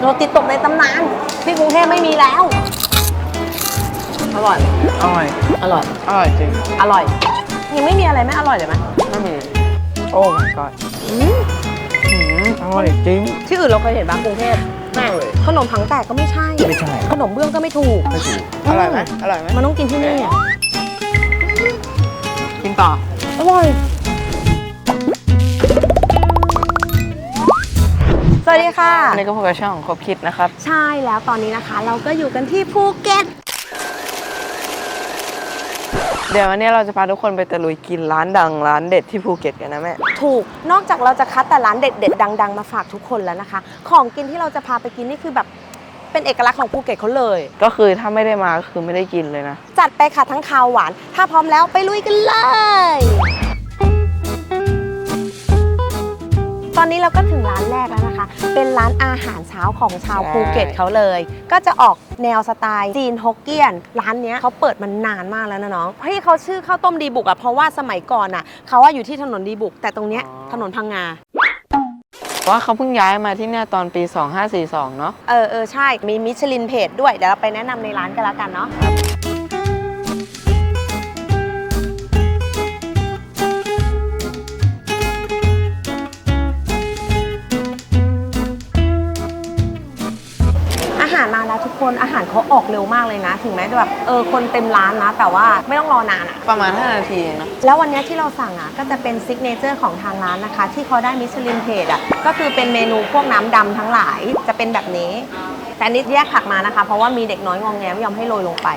โรตีตกในตำนานที่กรุงเทพไม่มีแล้ว อร่อย อร่อย อร่อย อร่อยจริง อร่อย ยังไม่มีอะไรไม่อร่อยเลยไหมไม่มี โอ้ my god อืมอืมอร่อยจริง ที่อื่นเราเคยเห็นบ้างกรุงเทพไม่เลยขนมถังแตกก็ไม่ใช่ ไม่ใช่ ขนมเบื้องก็ไม่ถูก ไม่ถูก อร่อยไหมอร่อยไหมมันต้องกินที่นี่อะกินต่อ อร่อย สวัสดีค่ะอันนี้ก็พบกับช่องครบคิดนะครับ ใช่แล้วตอนนี้นะคะ เราก็อยู่กันที่ภูเก็ต เดี๋ยววันนี้เราจะพาทุกคนไปตะลุยกินร้านดังร้านเด็ดที่ภูเก็ตกันนะแม่ ถูก นอกจากเราจะคัดแต่ร้านเด็ดๆดัง ๆ มาฝากทุกคนแล้วนะคะ ของกินที่เราจะพาไปกินนี่คือแบบเป็นเอกลักษณ์ของภูเก็ตเขาเลย ก็คือถ้าไม่ได้มาก็คือไม่ได้กินเลยนะ จัดไปค่ะทั้งคาวหวาน ถ้าพร้อมแล้วไปลุยกันเลยตอนนี้เราก็ถึงร้านแรกแล้วนะคะ เป็นร้านอาหารเช้าของชาวใช่ภูเก็ตเขาเลย ก็จะออกแนวสไตล์จีนฮกเกี้ยน ร้านเนี้ยเขาเปิดมานานมากแล้วนะน้องที่เขาชื่อข้าวต้มดีบุกอะเพราะว่าสมัยก่อนอะเขาว่าอยู่ที่ถนนดีบุก แต่ตรงเนี้ยถนนพังงาเพราะว่าเขาเพิ่งย้ายมาที่เนี่ยตอนปี 2542 เนาะเออเออใช่ มีมิชลินเพจด้วย เดี๋ยวเราไปแนะนำในร้านกันแล้วกันเนาะ คนอาหารเขาออกเร็วมากเลยนะ ถึงแม้จะแบบเออคนเต็มร้านนะ แต่ว่าไม่ต้องรอนานอะประมาณ 5 นาทีเองเนาะแล้ววันเนี้ยที่เราสั่งอะก็จะเป็นซิกเนเจอร์ของทางร้านนะคะ ที่เขาได้มิชลินเพจอะก็คือเป็นเมนูพวกน้ำดำทั้งหลายจะเป็นแบบนี้ แต่อันนี้แยกผักมานะคะ เพราะว่ามีเด็กน้อยงองแงไม่ยอมให้โรยลงไป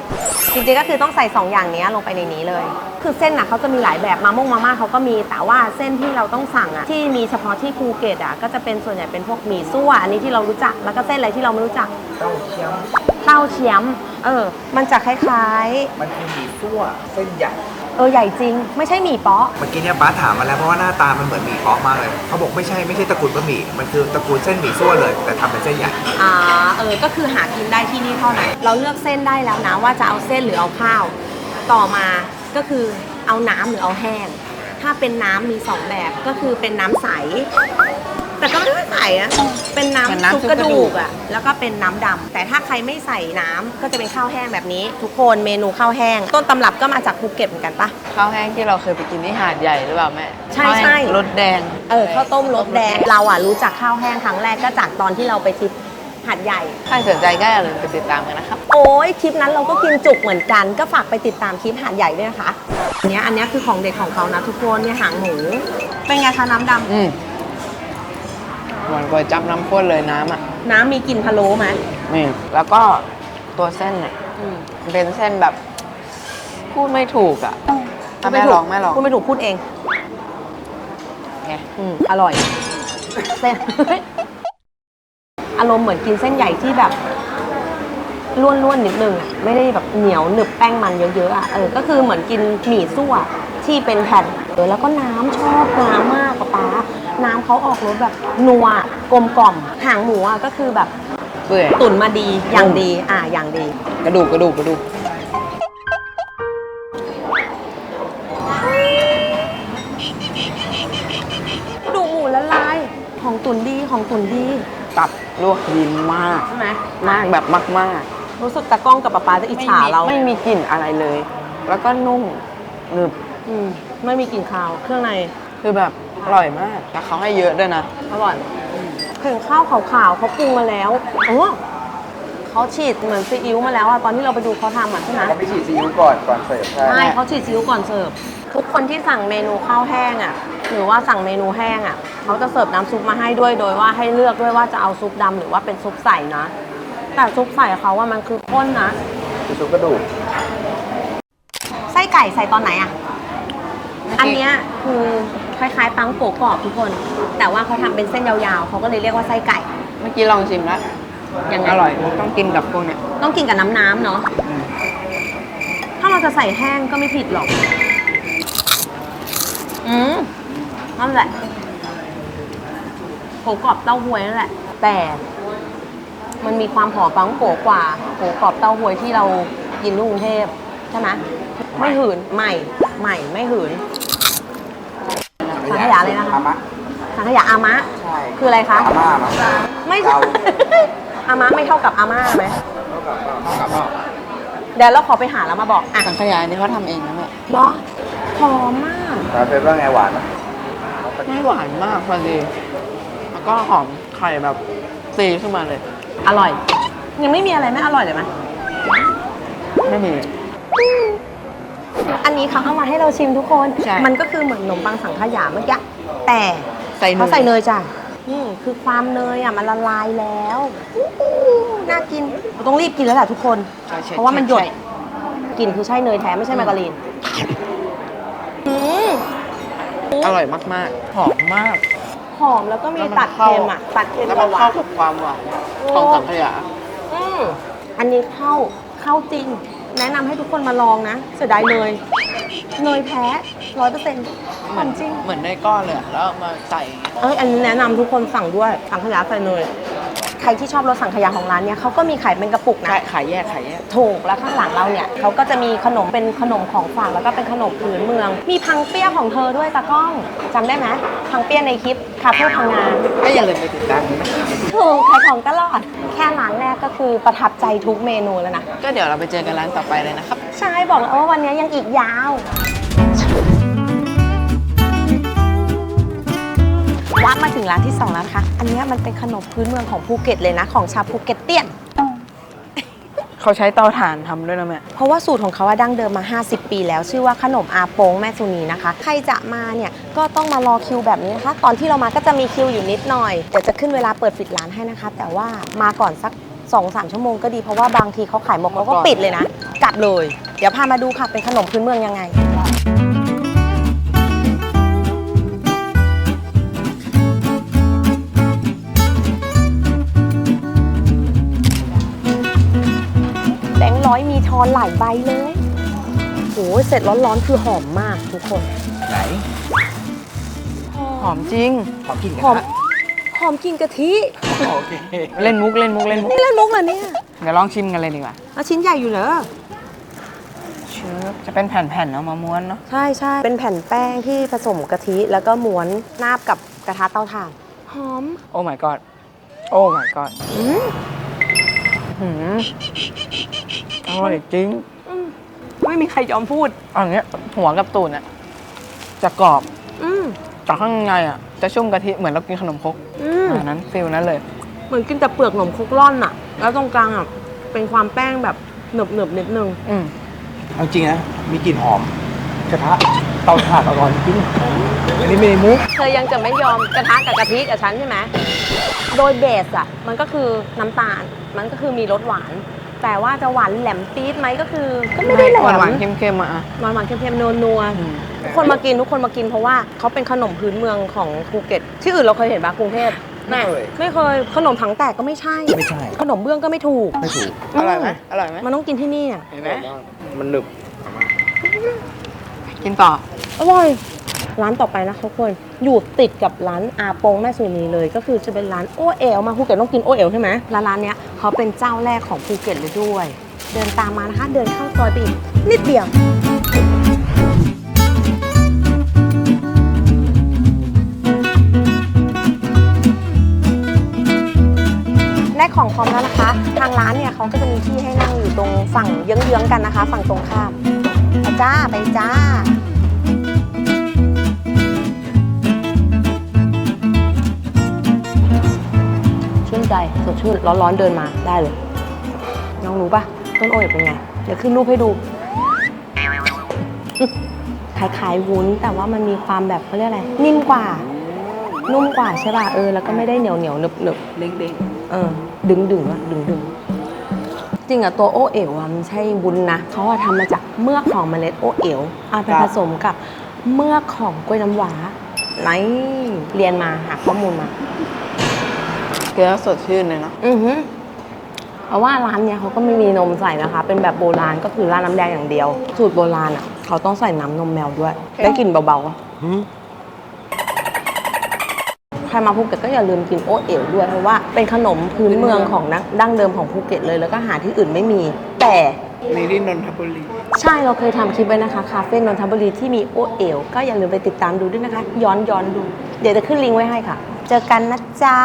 จริงๆก็คือต้องใส่2อย่างนี้ลงไปในนี้เลย คือเส้นอะเขาจะมีหลายแบบมาม่งมาม่าเขาก็มี แต่ว่าเส้นที่เราต้องสั่งอะที่มีเฉพาะที่ภูเก็ตอะก็จะเป็นส่วนใหญ่เป็นพวกหมี่ซั่วอันนี้ที่เรารู้จักแล้วก็เส้นอะไรที่เราไม่รู้จักเต้าเชียมเต้าเชียมเออ มันจะคล้ายมันคือหมี่ซั่วเส้นใหญ่ ๆ เออใหญ่จริง ไม่ใช่หมี่เป๊ะเมื่อกี้เนี่ยป้าถามมาแล้วเพราะว่าหน้าตามันเหมือนหมี่เป๊อกมากเลยเขาบอกไม่ใช่ไม่ใช่ตระกูลบะหมี่มันคือตระกูลเส้นหมี่ซั่วเลย แต่ทำเป็นเส้นใหญ่อ่าเออก็คือหากินได้ที่นี่เท่านั้นเราเลือกเส้นได้แล้วนะว่าจะเอาเส้นหรือเอาข้าว ต่อมา ก็คือเอาน้ำหรือเอาแห้ง ถ้าเป็นน้ำมีสองแบบก็คือเป็นน้ำใส แต่ก็ไม่ได้ใสอะเป็นเป็นน้ำน้ำซุปซุปกระกระดูดูกกอะแล้วก็เป็นน้ำดำแต่ถ้าใครไม่ใส่น้ำก็จะเป็นข้าวแห้งแบบนี้ ทุกคนเมนูข้าวแห้ง ต้นตำรับก็มาจากภูเก็ตเหมือนกันปะข้าวแห้งที่เราเคยไปกินที่หาดใหญ่หรือเปล่าแม่ใช่ข้าวแห้งใช่รสแดง เออข้าวต้มรสแดงเราอะรู้จักข้าวแห้งครั้งแรกก็จากตอนที่เราไปทริป หัดใหญ่ ใครสนใจก็อย่าลืมไปติดตามกันนะครับ โอ้ยคลิปนั้นเราก็กินจุกเหมือนกัน ก็ฝากไปติดตามคลิปหาดใหญ่ด้วยนะคะอันเนี้ยอันเนี้ยคือของเด็กของเขานะทุกคนเนี่ยหางหมูเป็นไงคะน้ำดอืมเหมือนก๋วยจับน้ำข้นเลยน้ำอะำน้ำมีกลิ่นพะโล้ไหมนี่ แล้วก็ตัวเส้นเนี่ยอืมมันเป็นเส้นแบบ พูดไม่ถูกอะอะแม่ลองแม่ลองพูดไม่ถูกพูดเอง ไงอืมอร่อย เส้น อารมณ์เหมือนกินเส้นใหญ่ที่แบบล้วนๆนิดนึงอะไม่ได้แบบเหนียวหนึบแป้งมันเยอะๆอะเออก็คือเหมือนกินหมี่ซั่วที่เป็นแผ่นเออแล้วก็น้ำชอบน้ำมากป๊าป๊าน้ำเขาออกรสแบบนัวกลมกล่อมหางหมูอะก็คือแบบเปื่อยตุ๋นมาดีอย่างดีอ่าอย่างดี กระดูกกระดูกกระดูกดูหมูละลายของตุ๋นดีของตุ๋นดี ตับลวกดีมาก ใช่ไหมมากแบบมากรู้สึกตะกล้องกับป๊าป๊าจะๆอิจฉาเราไม่มีกลิ่นอะไรเลย แล้วก็นุ่มหนึบอืมไม่มีกลิ่นคาว เครื่องในคือแบบอร่อยมากแต่เขาให้เยอะด้วยนะ อร่อยเห็นข้าวขาวๆเขาปรุงมาแล้วโอ้เขาฉีดเหมือนซีอิ๊วมาแล้วอะตอนที่เราไปดูเขาทำอะใช่ไหม เขาไปฉีดซีอิ๊วก่อนก่อนเสิร์ฟใช่ ใช่เขาฉีดซีอิ๊วก่อนเสิร์ฟ ทุกคนที่สั่งเมนูข้าวแห้งอะหรือว่าสั่งเมนูแห้งอะเขาจะเสิร์ฟน้ำซุปมาให้ด้วยโดยว่าให้เลือกด้วยว่าจะเอาซุปดำหรือว่าเป็นซุปใสนะ แต่ซุปใสเขาว่ามันคือข้นนะคือซุปกระดูกไส้ไก่ใส่ตอนไหนอะอันเนี้ยคือคล้ายๆปังโกะกรอบทุกคน แต่ว่าเขาทำเป็นเส้นยาวๆเขาก็เลยเรียกว่าไส้ไก่ เมื่อกี้ลองชิมแล้วยังไง อร่อยต้องกินกับพวกเนี้ยต้องกินกับน้ำน้ำๆเนาะ ถ้าเราจะใส่แห้งก็ไม่ผิดหรอก อืมนั่นแหละโผกรอบเต้าหวยนั่นแหละ แต่มันมีความหอมปังโกะกว่าโผกรอบเต้าหวยที่เรากินที่กรุงเทพใช่ไหมไม่หืนใหม่ใหม่ไม่หืนสังขยาเลยนะคะอามะสังขยาอามะ ใช่คืออะไรคะ อาม่ามั้งไม่ใช่เราอาม่าไม่เท่ากับอาม่าไหมเท่ากับเท่ากับเดี๋ยวเราขอไปหาแล้วมาบอกอะสังขยานี่เขาทำเองนะแม่บอหอมมาก แต่เป็นว่าไงหวานไหมไม่หวานมากพอดี แล้วก็หอมไข่แบบตีขึ้นมาเลย อร่อย ยังไม่มีอะไรไม่อร่อยเลยไหมไม่มี อันนี้เขาเอามาให้เราชิมทุกคน ใช่มันก็คือเหมือนขนมปังสังขยาเมื่อกี้ แต่ใส่เนย เขาใส่เนยจ้ะ นี่คือความเนยอะมันละลายแล้วอู้หูน่ากินเราต้องรีบกินแล้วแหละทุกคน ใช่ใช่เพราะว่ามันหยดใช่ กลิ่นคือใช่เนยแท้ไม่ใช่มาการีนอืม อร่อยมากๆหอมมาก หอมแล้วก็มีแล้วมันตัดเข้าเค็มอะตัดเค็มแล้วกัมับนหวาเข้านกับความหวานของสังขยา อืมอันนี้เข้าเข้าจริง แนะนำให้ทุกคนมาลองนะ เสียดายเนยเนยแพ้ร้อยเปอร์เซ็นต์หอมจริง เหมือนในก้อนเลยอะแล้วเอามาใส่ เอ้ยอันนี้แนะนำทุกคนสั่งด้วยสังขยาใส่เนยใค รที่ชอบรสสังขยาของร้านเนี้ยเขาก็มีขายเป็นกระปุกนะ ขายขายแยกขายแยก ถูกแล้วข้างหลังเราเนี่ยเขาก็จะมีขนมเป็นขนมของฝากแล้วก็เป็นขนมพื้นเมือง มีพังเปี้ยของเธอด้วยตากล้องจำได้ไหมพังเปี้ยในคลิปคาเฟ่พังงาน ก็อย่าลืมไปติดตามด้วยนะถูกขายของตลอด แค่ร้านแรกก็คือประทับใจทุกเมนูแล้วนะ ก็เดี๋ยวเราไปเจอกันร้านต่อไปเลยนะครับ ใช่ บอกแล้วว่าวันนี้ยังอีกยาว วัดมาถึงร้านที่สองแล้วนะคะอันเนี้ยมันเป็นขนมพื้นเมืองของภูเก็ตเลยนะ ของชาวภูเก็ตเตี้ยน เขาใช้เตาถ่านทำด้วยนะแม่ เพราะว่าสูตรของเขาอะดั้งเดิมมา 50 ปีแล้ว ชื่อว่าขนมอาโปงแม่สุนีนะคะ ใครจะมาเนี่ยก็ต้องมารอคิวแบบนี้นะคะ ตอนที่เรามาก็จะมีคิวอยู่นิดหน่อยเดี๋ยวจะขึ้นเวลาเปิดปิดร้านให้นะคะ แต่ว่ามาก่อนสัก2-3ชั่วโมงก็ดีเพราะว่าบางทีเขาขายหมดเขาก็ปิดเลยนะ กลับเลย เดี๋ยวพามาดูค่ะเป็นขนมพื้นเมืองยังไง ร้อยมีทอนหลายใบเลยโอ้ยเสร็จร้อนๆคือหอมมากทุกคน ไหนหอมจริงขอกินกันหอมนะหอมกลินกะทิโอเคเล่นมุกเล่นมุกเล่นมุก นี่เล่นมุกเหรอเนี่ยเดี๋ยวลองชิมกันเลยดีกว่าเอาชิ้นใหญ่อยู่เหรอเชิญจะเป็นแผ่นๆเอามาม้วนเนาะใช่ใช่เป็นแผ่นแป้งที่ผสมกะทิแล้วก็ม้วนนาบกับกระทะเตาถ่านหอมโอ้ my god โอ้ my god อืมหืม อร่อยจริง ไม่มีใครยอมพูดอันเนี้ยหัวกับตูนอะจะกรอบอืมแต่ข้างในอะจะชุ่มกะทิเหมือนเรากินขนมครกอืมอันนั้นฟิลนั้นเลย เหมือนกินแต่เปลือกขนมครกร่อนอะแล้วตรงกลางอะเป็นความแป้งแบบหนึบหนึบๆนิดนึง อืมเอาจริงนะ มีกลิ่นหอมกระทะเตาถ่านอร่อยจริงอันนี้ไม่ได้มุกเธอยังจะไม่ยอมกระทะกับกะทิกับฉันใช่ไหม โดยเบสอะมันก็คือน้ำตาล มันก็คือมีรสหวาน แต่ว่าจะหวานแหลมปี๊ดไหมก็คือ ก็ไม่ได้แหลมหวานหวานๆเค็มๆอะอะหวานหวานๆเค็มๆนัวอืมๆทุกคนมากินทุกคนมากินเพราะว่าเขาเป็นขนมพื้นเมืองของภูเก็ตที่อื่นเราเคยเห็นปะกรุงเทพไม่เคยไม่เคยขนมถังแตกก็ไม่ใช่ ไม่ใช่ ขนมเบื้องก็ไม่ถูก ไม่ถูก อร่อยไหมอร่อยไหมมันต้องกินที่นี่อะเห็นไหมมันหนึบ กินต่อ อร่อย ร้านต่อไปนะทุกคนอยู่ติดกับร้านอาปงแม่สุนีเลย ก็คือจะเป็นร้านโอเอลมาภูเก็ตต้องกินโอเอลใช่ไหมแล้วร้านเนี้ยเขาเป็นเจ้าแรกของภูเก็ตเลยด้วย เดินตามมานะคะ เดินเข้าซอยไปอีกนิดเดียวได้ของพร้อมแล้วนะคะ ทางร้านเนี่ยเขาก็จะมีที่ให้นั่งอยู่ตรงฝั่งเยื้องๆกันนะคะ ฝั่งตรงข้ามไปจ้าไปจ้า ใจสดชื่นร้อนๆเดินมาได้เลย น้องรู้ปะต้นโอเอ๋เป็นไง เดี๋ยวขึ้นรูปให้ดูคล้ายๆวุ้นแต่ว่ามันมีความแบบเขาเรียกอะไร นิ่มกว่า นุ่มกว่าใช่ป่ะเออแล้วก็ไม่ได้เหนียวเหนียวๆหนึบหนึบๆเด้งเออ ดึงดึงอะดึงดึงจริงอะตัวโอเอ๋วอะมันใช่วุ้นนะเขาอะทำมาจากเมือกของเมล็ดโอเอ๋วเอาไปผสมกับเมือกของกล้วยน้ำหวาไหนเรียนมาหาข้อมูลมา ๆเกลือสดชื่นเลยเนาะอือฮึเพราะว่าร้านเนี้ยเขาก็ไม่มีนมใส่นะคะ เป็นแบบโบราณก็คือร้านน้ำแดงอย่างเดียว สูตรโบราณอะเขาต้องใส่น้ำนมแมวด้วย ได้กลิ่นเบาๆอะใครมาภูเก็ตก็อย่าลืมกินโอเอ๋วด้วยเพราะว่าเป็นขนมพื้นเมืองของนักดั้งเดิมของภูเก็ตเลยแล้วก็หาที่อื่นไม่มี แต่มีที่นนทบุรี ใช่เราเคยทำคลิปไว้นะคะคาเฟ่นนทบุรีที่มีโอเอ๋วก็อย่าลืมไปติดตามดูด้วยนะคะ ย้อนย้อนดู เดี๋ยวจะขึ้นลิงก์ไว้ให้ค่ะ เจอกันนะจ๊ะ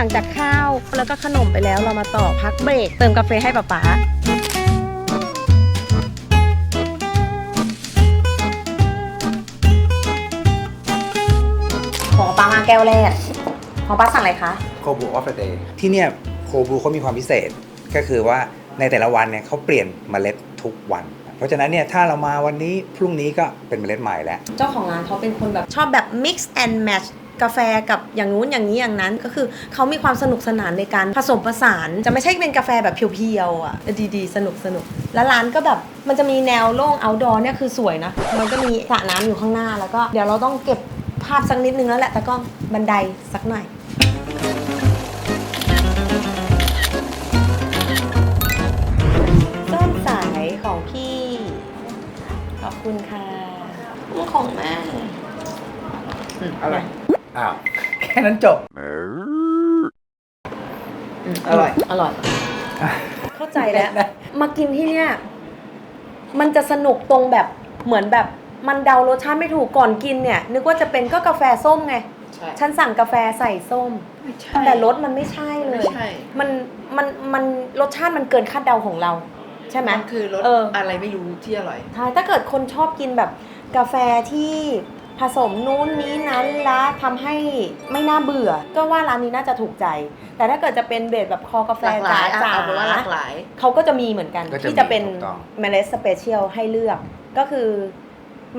ลังจากข้าวแล้วก็ขนมไปแล้วเรามาต่อพักเบรกเติมกาแฟให้ป๊าป๊าของป๊ามาแก้วแรกของป๊าสั่งอะไรคะ โคบูออฟเดย์ที่เนี่ยโคบูเขามีความพิเศษก็คือว่าในแต่ละวันเนี่ยเขาเปลี่ยนเมล็ดทุกวัน เพราะฉะนั้นเนี่ยถ้าเรามาวันนี้พรุ่งนี้ก็เป็นเมล็ดใหม่แล้ว เจ้าของร้านเขาเป็นคนแบบชอบแบบ mix and match กาแฟกับอย่างนู้นอย่างนี้อย่างนั้น ก็คือเขามีความสนุกสนานในการผสมผสาน จะไม่ใช่เป็นกาแฟแบบเพียวๆอะดีๆ สนุกสนุกแล้วร้านก็แบบมันจะมีแนวโล่ง outdoor เนี่ยคือสวยนะ มันก็มีสระน้ำอยู่ข้างหน้าแล้วก็เดี๋ยวเราต้องเก็บภาพสักนิดนึงแล้วแหละแต่ก็บันไดสักหน่อยส้มสายของพี่ ขอบคุณค่ะของแม่อร่อย อ้าวแค่นั้นจบอร่อย อร่อย เข้าใจแล้วมากินที่เนี่ย มันจะสนุกตรงแบบเหมือนแบบมันเดารสชาติไม่ถูกก่อนกินเนี่ย นึกว่าจะเป็นก็กาแฟส้มไง ใช่ฉันสั่งกาแฟใส่ส้ม ไม่ใช่แต่รสมันไม่ใช่เลยไม่ใช่มันมันมันรสชาติมันเกินคาดเดาของเรา ใช่ไหม มันคือรสเอออ อะไรไม่รู้ที่อร่อย ใช่ถ้าเกิดคนชอบกินแบบกาแฟที่ ผสมนู้นนี้นั้นแล้วทำให้ไม่น่าเบื่อ ก็ว่าร้านนี้น่าจะถูกใจ แต่ถ้าเกิดจะเป็นเบสแบบคอกาแฟหลากหลายจ๋าอะเอาเป็นว่าหลากหลายเขาก็จะมีเหมือนกันก็จะมีที่จะเป็นถูกต้องเมล็ดสเปเชียลให้เลือก ก็คือ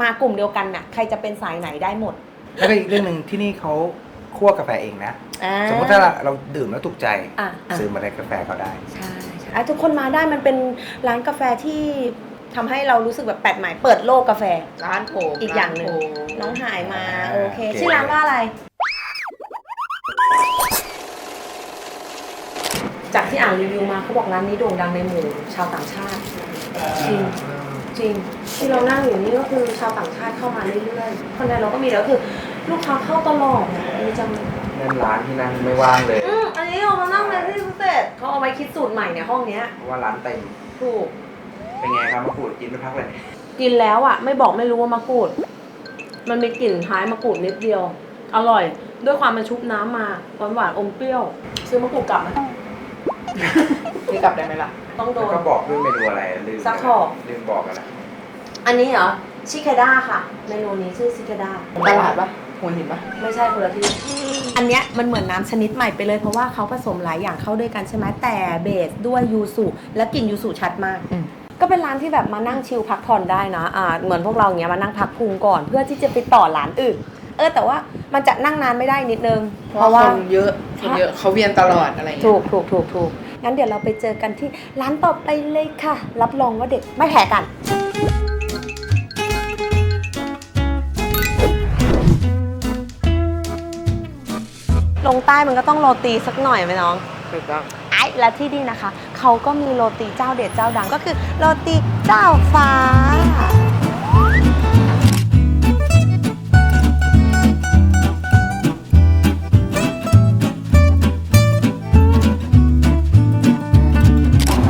มากลุ่มเดียวกันน่ะ ใครจะเป็นสายไหนได้หมด แล้วก็อีกเรื่องหนึ่งที่นี่เขาคั่วกาแฟเองนะอ่าสมมติถ้าเราดื่มแล้วถูกใจอะอะซื้อเมาเล็ดกาแฟเขาได้ใช่ใช่อะทุกคนมาได้มันเป็นร้านกาแฟที่ ทำให้เรารู้สึกแบบแปลกใหม่เปิดโลกกาแฟ ร้านโผอีกอย่างหนึ่งร้โผน้องหายมาอ่าโอเค โอเค ชื่อร้านว่าอะไร จากที่อ่านรีวิวมาเขาบอกร้านนี้โด่งดังในหมู่ชาวต่างชาติ จริง จริง ที่เรานั่งอยู่นี่ก็คือชาวต่างชาติเข้ามาเรื่อยๆคนไทยเราก็มีแล้วคือ ลูกค้าเข้าตลอดอะดีจังเลยนั่นร้านที่นั่งไม่ว่างเลย อืมอันนี้เรามานั่งเลยที่พิเศษเขาเอาไว้คิดสูตรใหม่ในห้องเนี้ยเพราะว่าร้านเต็มถูก เป็นไงครับมะกรูดกินไม่พักเลย กินแล้วอะ ไม่บอกไม่รู้ว่ามะกรูด มันมีกลิ่นท้ายมะกรูดนิดเดียว อร่อย ด้วยความมันชุบน้ำมาหวานหวานๆอมเปรี้ยว ซื้อมะกรูดกลับไหมนี่กลับได้ไหมล่ะ ต้องโดแล้วน ก็บอกด้วยเมนูอะไรลืมสักขอบ ลืมบอกกันนะอันนี้เหรอชิคาด้าค่ะ เมนูนี้ชื่อชิคาด้าตลาดปะหัวหินปะไม่ใช่คนละที่ อันเนี้ยมันเหมือนน้ำชนิดใหม่ไปเลยเพราะว่าเขาผสมหลายอย่างเข้าด้วยกันใช่ไหมแต่เบสด้วยยูสุและกลิ่นยูสุชัดมากอืม ก็เป็นร้านที่แบบมานั่งชิลพักผ่อนได้นะอ่าเหมือนพวกเราอย่างเงี้ยมานั่งพักพุงก่อน เพื่อที่จะไปต่อร้านอื่น เออแต่ว่ามันจะนั่งนานไม่ได้นิดนึง เพราะว่าคนเยอะคนเยอะเขาเวียนตลอดอะไรอย่างถูเงี้ยกถูกถูกถูกงั้นเดี๋ยวเราไปเจอกันที่ร้านต่อไปเลยค่ะ รับรองว่าเด็กไม่แพ้กันลงใต้มันก็ต้องโรตีสักหน่อยไหมน้องถูกต้องไอ้ และที่นี่นะคะ เขาก็มีโรตีเจ้าเด็ดเจ้าดังก็คือโรตีเจ้าฟ้า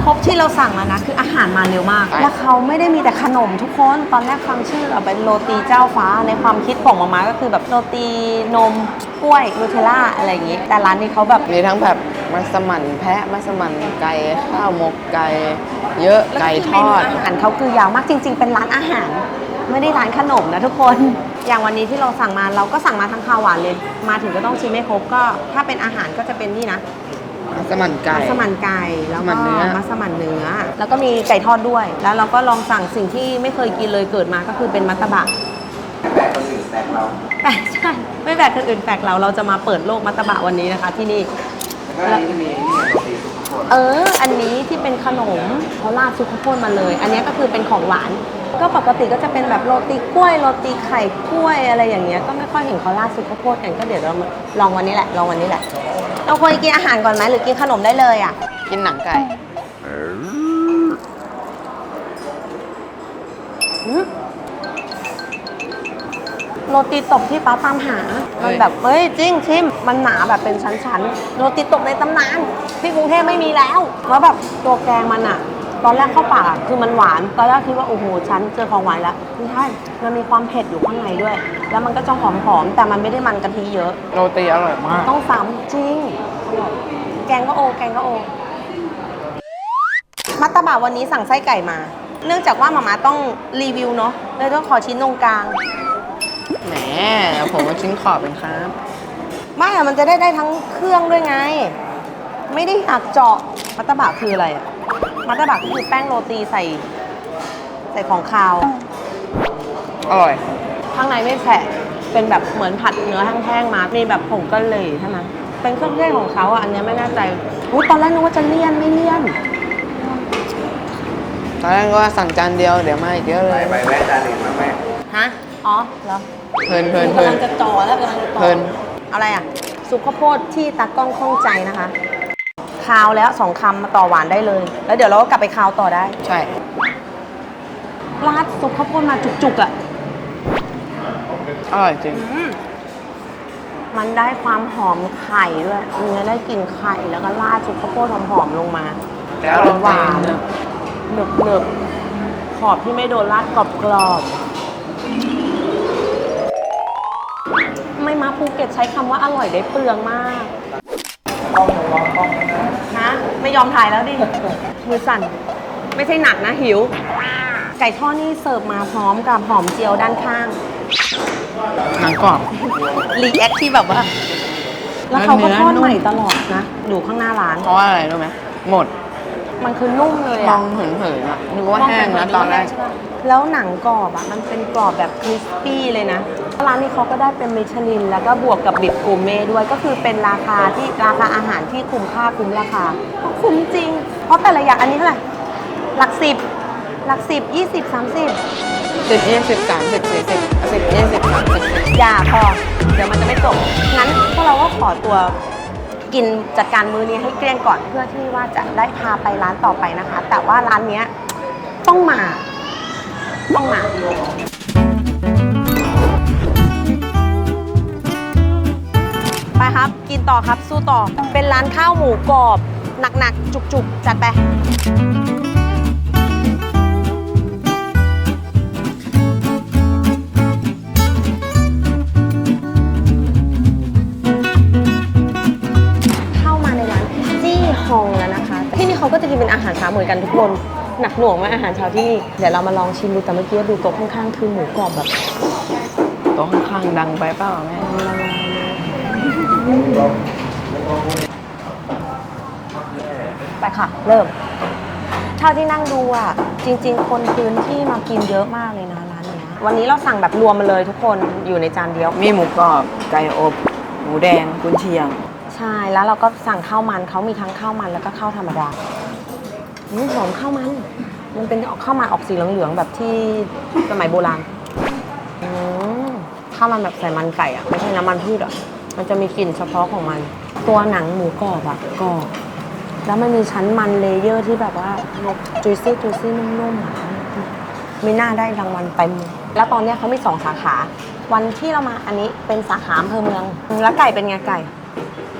ครบที่เราสั่งแล้วนะ คืออาหารมาเร็วมากใช่แล้วเขาไม่ได้มีแต่ขนมทุกคนตอนแรกฟังชื่อเอาเป็นโรตีเจ้าฟ้าในความคิดของมาม่าก็คือแบบโรตีนมกล้วยนูเทลล่าอะไรอย่างงี้ แต่ร้านนี้เขาแบบ มีทั้งแบบ มัสมั่นแพะมัสมั่นไก่ข้าวหมกไก่เยอะไก่ทอดแล้วก็เมนูอาหารเขาคือยาวมากจริง ๆ เป็นร้านอาหาร ไม่ได้ร้านขนมนะทุกคน อย่างวันนี้ที่เราสั่งมาเราก็สั่งมาทั้งข้าวหวานเลย มาถึงก็ต้องชิมให้ครบก็ ถ้าเป็นอาหารก็จะเป็นนี่นะมัสมั่นไก่ มัสมั่นไก่แล้วก็มัสมั่นเนื้อ มัสมั่นเนื้อ แล้วก็มีไก่ทอดด้วย แล้วเราก็ลองสั่งสิ่งที่ไม่เคยกินเลยเกิดมาก็คือเป็นมัตตบะแต่คนอื่นแต่เรา แปลกใช่ ไม่แปลกคนอื่นแปลกเราเราจะมาเปิดโลกมัตตบะวันนี้นะคะ ที่นี่ แล้วก็อันนี้จะมีนี่ไงโรตีซุปข้าวโพดเออ อันนี้ที่เป็นขนมเขาราดซุปข้าวโพดมาเลย อันนี้ก็คือเป็นของหวาน ก็ปกติก็จะเป็นแบบโรตีกล้วยโรตีไข่กล้วยอะไรอย่างเงี้ย ก็ไม่ค่อยเห็นเขาราดซุปข้าวโพดกันก็เดี๋ยวเรามาลองวันนี้แหละ ลองวันนี้แหละ เราควรกินอาหารก่อนไหมหรือกินขนมได้เลยอะ กินหนังไก่อืมโรตีตบที่ป้าตามหา มันแบบเฮ้ยจริงชิม มันหนาแบบเป็นชั้นๆโรตีตบในตำนาน ที่กรุงเทพไม่มีแล้วแล้วแบบตัวแกงมันอะตอนแรกเข้าปากอะคือมันหวาน ตอนแรกคิดว่าโอ้โหฉันเจอของหวานแล้วไม่ใช่มันมีความเผ็ดอยู่ข้างในด้วย แล้วมันก็จะหอมๆแต่มันไม่ได้มันกะทิเยอะ โรตีอร่อยมาก ต้องซ้ำจริง แกงก็โอ แกงก็โอ มัตตบะวันนี้สั่งไส้ไก่มา เนื่องจากว่าหมามาต้องรีวิวเนาะเลยต้องขอชิ้นตรงกลาง แหมผมว่าชิ้นขอบเป็นครับ ไม่อะมันจะได้ได้ทั้งเครื่องด้วยไง ไม่ได้หักเจาะมัตตบะคืออะไรอะมัตตบะก็คือแป้งโรตีใส่ ใส่ของคาว อร่อย ข้างในไม่แฉะเป็นแบบเหมือนผัดเนื้อแห้งๆมา มีแบบผงกะหรี่ใช่ไหมเป็นเครื่องเทศของเขาอะ อันเนี้ยไม่แน่ใจ อุ้ยตอนแรกนึกว่าจะเลี่ยนไม่เลี่ยน ตอนแรกก็ว่าสั่งจานเดียวเดี๋ยวมาอีกเยอะเลยไปแวะจานอื่นมาแม่ฮะ อ๋อเหรอเพลินเพลินเพลิกำนลังจะจ่อแล้วกำลังจะจ่อเพลิน อะไรอะซุปข้าวโพดที่ตากล้องข้องใจนะคะคาวแล้วสองคำมาต่อหวานได้เลย แล้วเดี๋ยวเราก็กลับไปคาวต่อได้ใช่ราดซุปข้าวโพดมาจุกๆอะอร่อยจริง มันได้ความหอมไข่ด้วยเนื้อได้กลิ่นไข่แล้วก็ราดซุปข้าวโพดหอมๆลงมาแล้วรสหวานเนอะหนึบหนึบๆขอบที่ไม่โดนราดกรอบกรอบ ไม่มาภูเก็ตใช้คำว่าอร่อยได้เปลืองมากฮะ ไม่ยอมถ่ายแล้วดิ มือสั่น ไม่ใช่หนักนะหิว ไก่ทอดนี่เสิร์ฟมาพร้อมกับหอมเจียวด้านข้าง หนังกรอบ รีแอคที่แบบว่า แล้วเขาก็เนื้อทอดนุ่มใหม่ตลอดนะอยู่ข้างหน้าร้าน เพราะว่าอะไรรู้ไหมหมด มันคือนุ่มเลยมออะงเหินๆอะนึกว่าแห้งนะตอนแรกใช่ปะแล้วหนังกรอบอะมันเป็นกรอบแบบคริสปี้เลยนะ ร้านนี้เขาก็ได้เป็นมิชลิน แล้วก็บวกกับบิบกูเม่ด้วยก็คือเป็นราคาที่ราคาอาหารที่คุ้มค่าคุ้มราคาก็คุ้มจริง เพราะแต่ละอย่างอันนี้เท่าไหร่หลักสิบหลักสิบยี่สิบสามสิบสิบยี่สิบสามสิบสี่สิบสิบยี่สิบสามสิบสี่สิบอย่าพอ เดี๋ยวมันจะไม่จบงั้นพวกเราก็ขอตัวกินจัดการมื้อนี้ให้เกลี้ยงก่อนเพื่อที่ว่าจะได้พาไปร้านต่อไปนะคะ แต่ว่าร้านเนี้ยต้องมา ต้องมา ครับ กินต่อครับสู้ต่อ เป็นร้านข้าวหมูกรอบ หนักๆ จุกๆ จัดไปเข้ามาในร้านจี้ฮองแล้วนะคะที่นี่เขาก็จะกินเป็นอาหารเช้าเหมือนกันทุกคน หนักหน่วงมากอาหารเช้าที่นี่ เดี๋ยวเรามาลองชิมดูแต่เมื่อกี้ดูโต๊ะข้างๆ คือหมูกรอบแบบโต๊ะข้างๆดังไปเปล่าแม่ ไปค่ะ เริ่ม เท่าที่นั่งดูอะ จริง ๆ คนพื้นที่มากินเยอะมากเลยนะร้านเนี้ยวันนี้เราสั่งแบบรวมมาเลยทุกคนอยู่ในจานเดียว มีหมูกรอบ ไก่อบ หมูแดง กุนเชียง ใช่แล้วเราก็สั่งข้าวมันเขามีทั้งข้าวมันแล้วก็ข้าวธรรมดาอืมหอมข้าวมัน มันเป็นข้าวมันออกสีเหลืองๆแบบที่สมัยโบราณอืมข้าวมันแบบใส่มันไก่อะไม่ใช่น้ำมันพืชอะ มันจะมีกลิ่นเฉพาะของมัน ตัวหนังหมูกรอบอะกรอบ แล้วมันมีชั้นมันเลเยอร์ที่แบบว่าจุยซี่จุยซี่นุ่มๆอะมีหน้าได้รางวัลเต็มแล้วตอนเนี้ยเขามีสองสาขา วันที่เรามาอันนี้เป็นสาขาอำเภอเมือง แล้วไก่เป็นไงไก่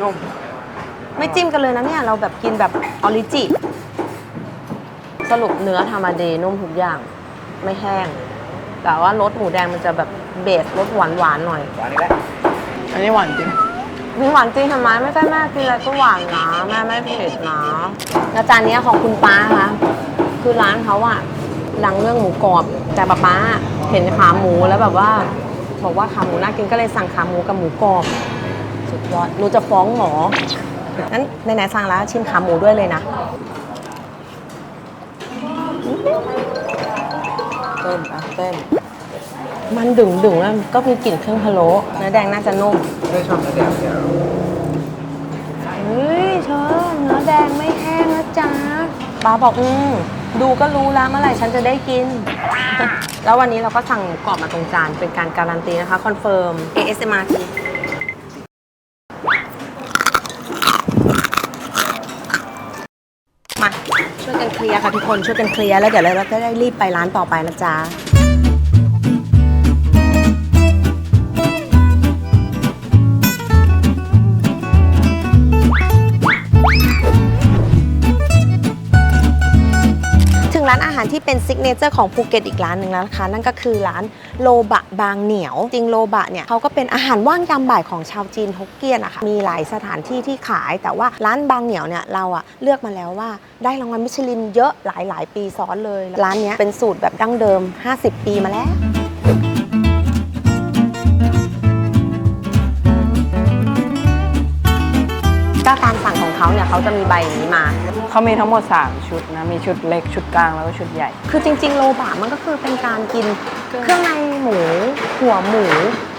นุ่มไม่จิ้มกันเลยนะเนี่ย เราแบบกินแบบออริจิ สรุปเนื้อธรรมเดนุ่มทุกอย่าง ไม่แห้ง แต่ว่ารสหมูแดงมันจะแบบเบสรสหวานหวานๆหน่อยหวานอีกแล้ว อันนี้หวานจริง มีหวานจริงทำไมไม่ใช่แม่กินอะไรก็หวานนะแม่ไม่เผ็ดนะแล้วจานเนี้ยของคุณป้าคะคือร้านเขาอะดังเรื่องหมูกรอบแต่ป้าป้าเห็นขาหมูแล้วแบบว่า บอกว่าขาหมูน่ากินก็เลยสั่งขาหมูกับหมูกรอบสุดยอดหนูจะฟ้องหมองั้นไหนๆสั่งแล้วชิมขาหมูด้วยเลยนะเต้นอะเต้น มันดึงดึงๆแล้วก็มีกลิ่นเครื่องพะโล้เนื้อแดงน่าจะนุ่มไม่ชอบเนื้อแดงเนี่ยเฮ้ยเธอเนื้อแดงไม่แห้งนะจ๊ะป้าบอกอืมดูก็รู้แล้วเมื่อไหร่ฉันจะได้กิน แล้ววันนี้เราก็สั่งหมูกรอบมาตรงจาน เป็นการการันตีนะคะ คอนเฟิร์ม ASMR ทีมา ช่วยกันเคลียร์ค่ะทุกคนช่วยกันเคลียร์แล้วเดี๋ยวเราจะได้รีบไปร้านต่อไปนะจ๊ะานอาหารที่เป็นซิกเนเจอร์ของภูเก็ตอีกร้านหนึ่งแล้วนะคะนั่นก็คือร้านโลบะบางเหนียว จริงโลบะเนี่ยเขาก็เป็นอาหารว่างยามบ่ายของชาวจีนฮกเกี้ยนอะค่ะมีหลายสถานที่ที่ขาย แต่ว่าร้านบางเหนียวเนี่ยเราอะเลือกมาแล้วว่าได้รางวัลมิชลินเยอะหลายหลายๆปีซ้อนเลย ร้านเนี้ยเป็นสูตรแบบดั้งเดิม 50 ปีมาแล้วก็การสั่งของเขาเนี่ยเขาจะมีใบอย่างนี้มา เขามีทั้งหมด 3 ชุดนะ มีชุดเล็กชุดกลางแล้วก็ชุดใหญ่ คือจริง ๆ โลบะมันก็คือเป็นการกินเครื่องในหมู หัวหมู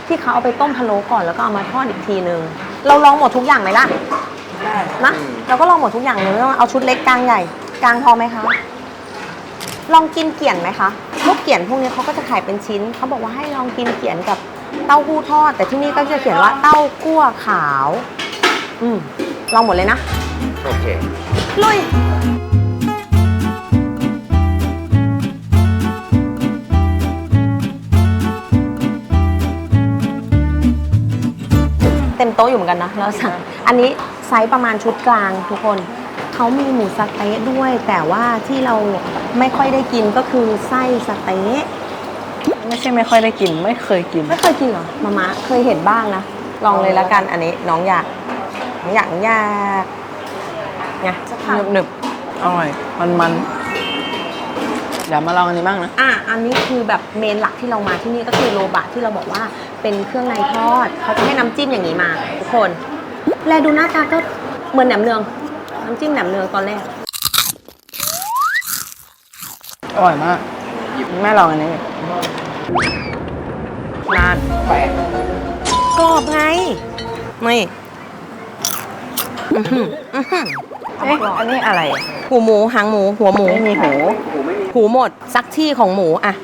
ที่เขาเอาไปต้มพะโล้ก่อนแล้วก็เอามาทอดอีกทีนึง เราลองหมดทุกอย่างไหมล่ะได้นะเราก็ลองหมดทุกอย่างเลยไม่ต้องเอาชุดเล็กกลางใหญ่กลางพอไหมคะ ลองกินเกี่ยนไหมคะพวกเกี่ยนพวกนี้เขาก็จะขายเป็นชิ้นเขาบอกว่าให้ลองกินเกี่ยนกับเต้าหู้ทอด แต่ที่นี่ก็จะเขียนว่าเต้ากั้วขาว อืมลองหมดเลยนะ โอเค ลุย เต็มโต๊ะอยู่เหมือนกันนะแล้วสั่งอันนี้ไซส์ประมาณชุดกลางทุกคน เขามีหมูสะเต๊ะด้วย แต่ว่าที่เราไม่ค่อยได้กินก็คือไส้สะเต๊ะไม่ใช่ไม่ค่อยได้กินไม่เคยกิน ไม่เคยกินเหรอมามาเคยเห็นบ้างนะ ลองเลยละกันอันนี้น้องอยากน้องอยากน้องอยาก ไงสักหนึบคำหนึบอร่อย มันมันๆเดี๋ยวมาลองอันนี้บ้างนะ อะ อันนี้คือแบบเมนหลักที่เรามาที่นี่ก็คือโรบะที่เราบอกว่าเป็นเครื่องในทอดเขาจะให้น้ำจิ้มอย่างนี้มา ทุกคน แลดูหน้าตาก็เหมือนแหนมเนือง น้ำจิ้มแหนมเนืองตอนแรก อร่อยมาก แม่ลองอันนี้นานแปลกกรอบไงนี่อื้อหืออื้อหือ เอ๊ะอันนี้อะไรอะหูหมูหางหมู หัวหมูไม่มีหูหูหมดซักที่ของหมูอะ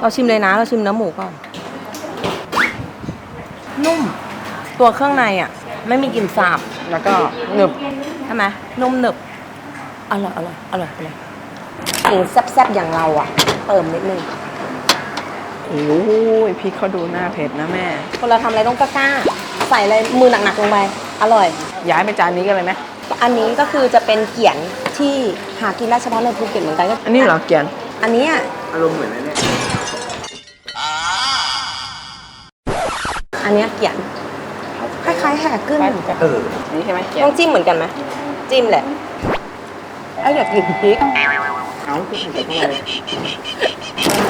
เราชิมเลยนะเราชิมเนื้อหมูก่อนนุ่ม ตัวเครื่องในอะ ไม่มีกลิ่นสาบแล้วก็หนึบใช่ไหมนุ่มหนึบอร่อยอร่อยอร่อยอร่อยหมูแซ่บๆอย่างเราอะ เติมนิดนึงโอ้ยพริกเขาดูหน้าเผ็ดนะแม่คนเราทำอะไรต้องกล้าๆใส่อะไรมือหนักๆลงไปอร่อย ย้ายไปจานนี้กันเลยไหม อันนี้ก็คือจะเป็นเกี๊ยนที่หากินได้เฉพาะในภูเก็ตเหมือนกันก็อันนี้เหรอเกียน อันเนี้ยอารมณ์เหมือนนั่นเนี่ยอันเนี้ยเกี๊ยนคล้ายๆแห่กึ้นเออนี่ใช่ไหมเกียนต้องจิ้มเหมือนกันไหมจิ้มแหละไอ้อยากกินพริกเอาคือใส่เข้าไป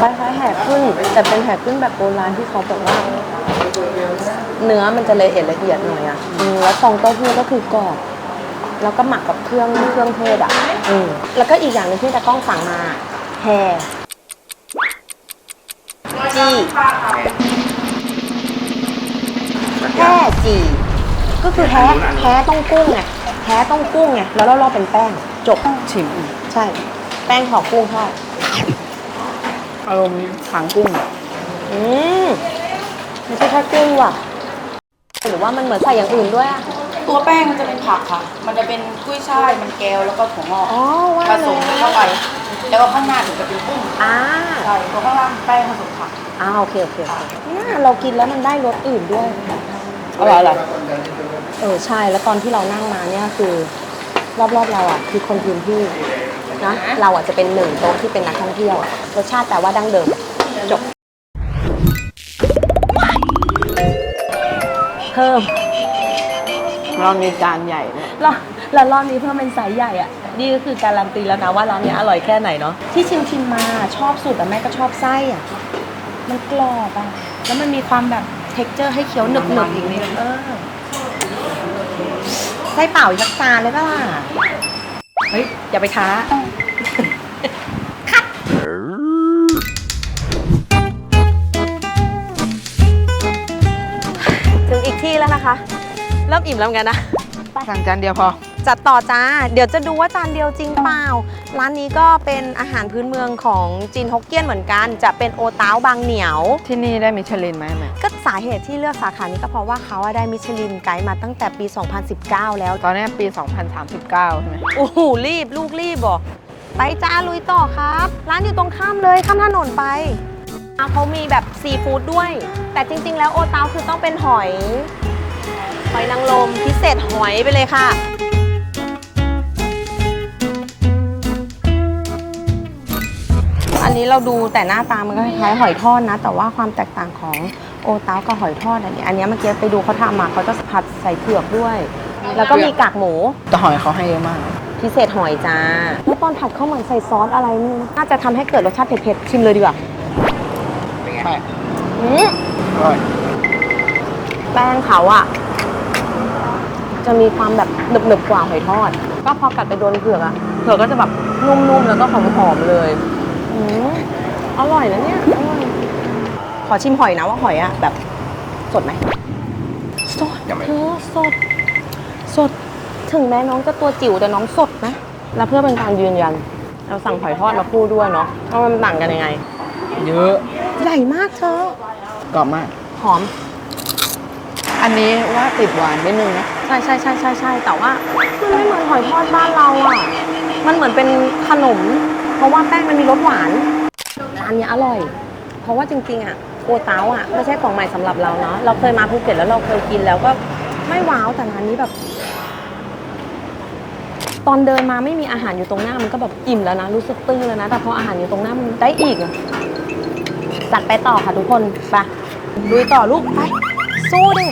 คล้ายๆแห่ขึ้นแต่เป็นแห่ขึ้นแบบโบราณที่เขาแบบว่า เนื้อมันจะละเอียดละเอียดหน่อยอะอืมแล้วฟองเต้าหู้ก็คือกรอบ แล้วก็หมักกับเครื่องเครื่องเทศอะอืมแล้วก็อีกอย่างหนึงที่ตะกล้องสั่งมาแห่จี้แห่จีก็คือแท้แท้ต้องกุ้งไงแท้ต้องกุ้งไงแล้วเราลอกเป็นแป้งจบชิมใช่ แป้งห่อกุ้งทอดอารมณ์หางกุ้งอืมไม่ใช่แค่กุ้งว่ะ หรือว่ามันเหมือนใส่อย่างอื่นด้วยอะ ตัวแป้งมันจะเป็นผักค่ะ มันจะเป็นกุ้ยช่าย มันแก้วแล้วก็ถั่วงอกอ๋อว่าผสมเข้าไป แล้วก็ข้างหน้าถึงจะเป็นกุ้งอ่าใช่ตัวข้างล่างแป้งผสมผักอ่าโอเคโอเคโอเคเนี่ยเรากินแล้วมันได้รสอื่นด้วยอร่อยอร่อยเออใช่แล้วตอนที่เรานั่งมาเนี่ยคือรอบๆเราอะคือคนพื้นที่นะเราอะจะเป็นหนึ่งโต๊ะที่เป็นนักท่องเที่ยวอะรสชาติแต่ว่าดั้งเดิมจบเพิ่ม เรามีจานใหญ่ด้วยแล้วแล้วรอบนี้เพิ่มเป็นไซส์ใหญ่อะนี่ก็คือการันตีแล้วนะว่าร้านเนี้ยอร่อยแค่ไหนเนาะที่ชิมชิมมาชอบสุดแต่แม่ก็ชอบไส้อะมันกรอบอะแล้วมันมีความแบบเท็กเจอร์ให้เคี้ยวหนึบหนึบอีกนิดเออไส้เปล่ายักจานเลยป่ะล่ะเฮ้ยอย่าไปท้าคัดถึงอีกที่แล้วนะคะ เริ่มอิ่มแล้วเหมือนกันนะ สั่งจานเดียวพอ จัดต่อจ้า เดี๋ยวจะดูว่าจานเดียวจริงเปล่า ร้านนี้ก็เป็นอาหารพื้นเมืองของจีนฮกเกี้ยนเหมือนกัน จะเป็นโอต้าบางเหนียว ที่นี่ได้มิชลินไหมแม่ก็สาเหตุที่เลือกสาขานี้ก็เพราะว่าเขาอะได้มิชลินไกด์มาตั้งแต่ปี 2019 แล้ว ตอนนี้ปี 2039 ใช่ไหมโอ้โหรีบลูกรีบบ่ไปจ้าลุยต่อครับ ร้านอยู่ตรงข้ามเลยข้ามถนนไปอะเขามีแบบซีฟู้ดด้วย แต่จริง ๆ แล้วโอเตาคือต้องเป็นหอย หอยนางรมพิเศษหอยไปเลยค่ะ อันนี้เราดูแต่หน้าตามันก็คล้ายๆหอยทอดนะ แต่ว่าความแตกต่างของโอเต้ากับหอยทอดอันนี้ อันนี้เมื่อกี้ไปดูเขาทำมาเขาจะผัดใส่เผือกด้วย แล้วก็มีกากหมู แต่หอยเขาให้เยอะมาก พิเศษหอยจ้าแล้วตอนผัดเขาเหมือนใส่ซอสอะไรนี่น่าจะทำให้เกิดรสชาติเผ็ดๆชิมเลยดีกว่าใช่อืมอร่อย แป้งเขาอะ จะมีความแบบหนึบๆกว่าหอยทอด ก็พอกัดไปโดนเผือกอะเผือกก็จะแบบนุ่มๆแล้วก็หอมๆเลยอืมอร่อยนะเนี่ยอร่อยขอชิมหอยนะว่าหอยอะแบบสดไหมสดยังไม่ เธอสด สด ถึงแม้น้องจะตัวจิ๋วแต่น้องสดนะ แล้วเพื่อเป็นการยืนยัน เราสั่งหอยทอดมาคู่ด้วยเนาะว่ามันต่างกันยังไง เยอะใหญ่มากเธอ กรอบมาก หอม อันนี้ว่าติดหวานนิดนึงนะใช่ใช่ใช่ใช่ใช่แต่ว่ามันไม่เหมือนหอยทอดบ้านเราอะ มันเหมือนเป็นขนม เพราะว่าแป้งมันมีรสหวานแต่อันเนี้ยอร่อย เพราะว่าจริงๆอะโอเต้าอะไม่ใช่ของใหม่สำหรับเราเนาะ เราเคยมาภูเก็ตแล้วเราเคยกินแล้วก็ไม่ว้าวแต่ร้านนี้แบบ ตอนเดินมาไม่มีอาหารอยู่ตรงหน้ามันก็แบบอิ่มแล้วนะรู้สึกตึงแล้วนะ แต่พออาหารอยู่ตรงหน้ามันได้อีกอะจัดไปต่อค่ะทุกคนไปลุยต่อลูกไปสู้ดิ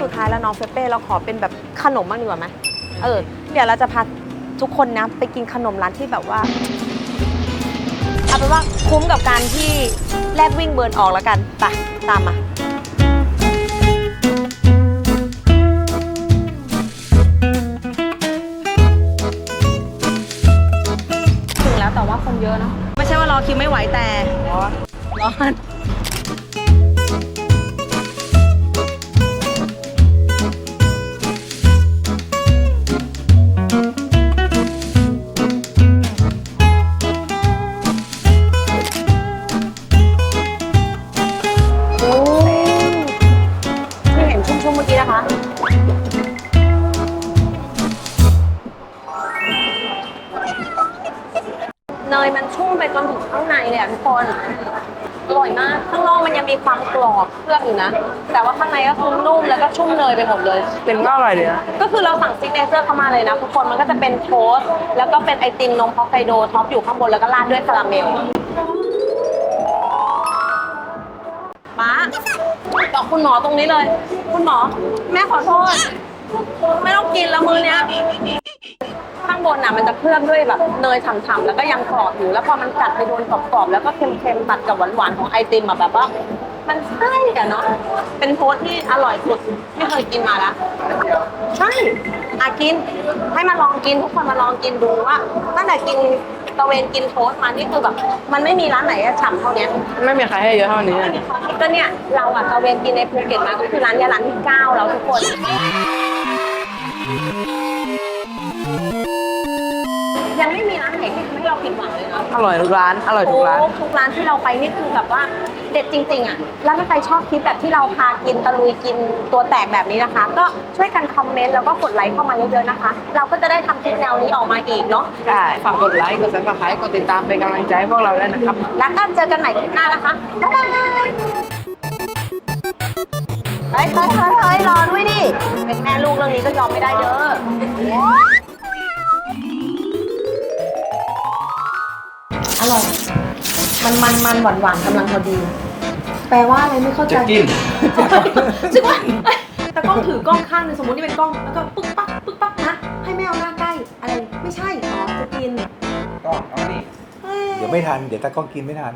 สุดท้ายแล้วน้องเฟเป้เราขอเป็นแบบขนมบ้างดีกว่าไหมเออเดี๋ยวเราจะพาทุกคนนะไปกินขนมร้านที่แบบว่าเอาเป็นว่าคุ้มกับการที่แลกวิ่งเบิร์นออกแล้วกันไปตามมา ร่อยเลยนะก็คือเราสั่งซิกเนเจอร์เข้ามาเลยนะทุกคนมันก็จะเป็นโทสแล้วก็เป็นไอติมนมฮอกไกโดท็อปอยู่ข้างบนแล้วก็ราดด้วยคาราเมลมาบอกคุณหมอตรงนี้เลย คุณหมอ แม่ขอโทษ ไม่ต้องกินแล้วมือเนี้ยข้างบนอะมันจะเคลือบด้วยแบบเนยฉ่ำๆแล้วก็ยังกรอบอยู่แล้วพอมันกัดไปโดนกรอบๆแล้วก็เค็มๆตัดกับหวานๆของไอติมอะแบบว่า มันใช่อะเนาะ เป็นโทสต์ที่อร่อยสุดที่เคยกินมาแล้วใช่อากิน ให้มาลองกินทุกคนมาลองกินดูว่าตั้งแต่กินตะเวนกินโทสต์มานี่คือแบบ มันไม่มีร้านไหนอะฉ่ำเท่าเนี้ยไม่มีใครให้เยอะเท่านี้เลยก็เนี่ยเราอะตะเวนกินในภูเก็ตมาก็คือร้านเนี้ยร้านที่เก้าแล้วทุกคน ยังไม่มีร้านไหนที่ทำให้เราผิดหวังเลยเนาะ อร่อยทุกร้าน อร่อยทุกร้านโอ้ทุกร้านที่เราไปนี่คือแบบว่าเด็ดจริง ๆอะ แล้วถ้าใครชอบคลิปแบบที่เราพากินตะลุยกินตัวแตกแบบนี้นะคะ ก็ช่วยกันคอมเมนต์แล้วก็กดไลค์เข้ามาเยอะๆนะคะ เราก็จะได้ทำคลิปแนวนี้ออกมาอีกเนาะ ใช่ฝากกดไลค์ กดซับสไครต์กดติดตามเป็นกำลังใจให้พวกเราด้วยนะครับ แล้วก็เจอกันใหม่คลิปหน้านะคะบ๊ายบายเฮ้ยเฮ้ยเฮ้ยเฮ้ยรอด้วยดิ เป็นแม่ลูกเรื่องนี้ก็ยอมไม่ได้เด้อ ร่อย มันมันมันหวานหวานๆกำลังพอดี แปลว่าอะไรไม่เข้าใจจะกินซึ่งว่าเอ้ยแต่กล้องถือกล้องข้างหนึงสมมตินี่เป็นกล้องแล้วก็ปึ๊กปักปึ๊กปักนะให้แม่เอาหน้าใกล้อะไรไม่ใช่อ๋อจะกินก็เอานี่เฮ้ยเดี๋ยวไม่ทัน เดี๋ยวตากล้องกินไม่ทัน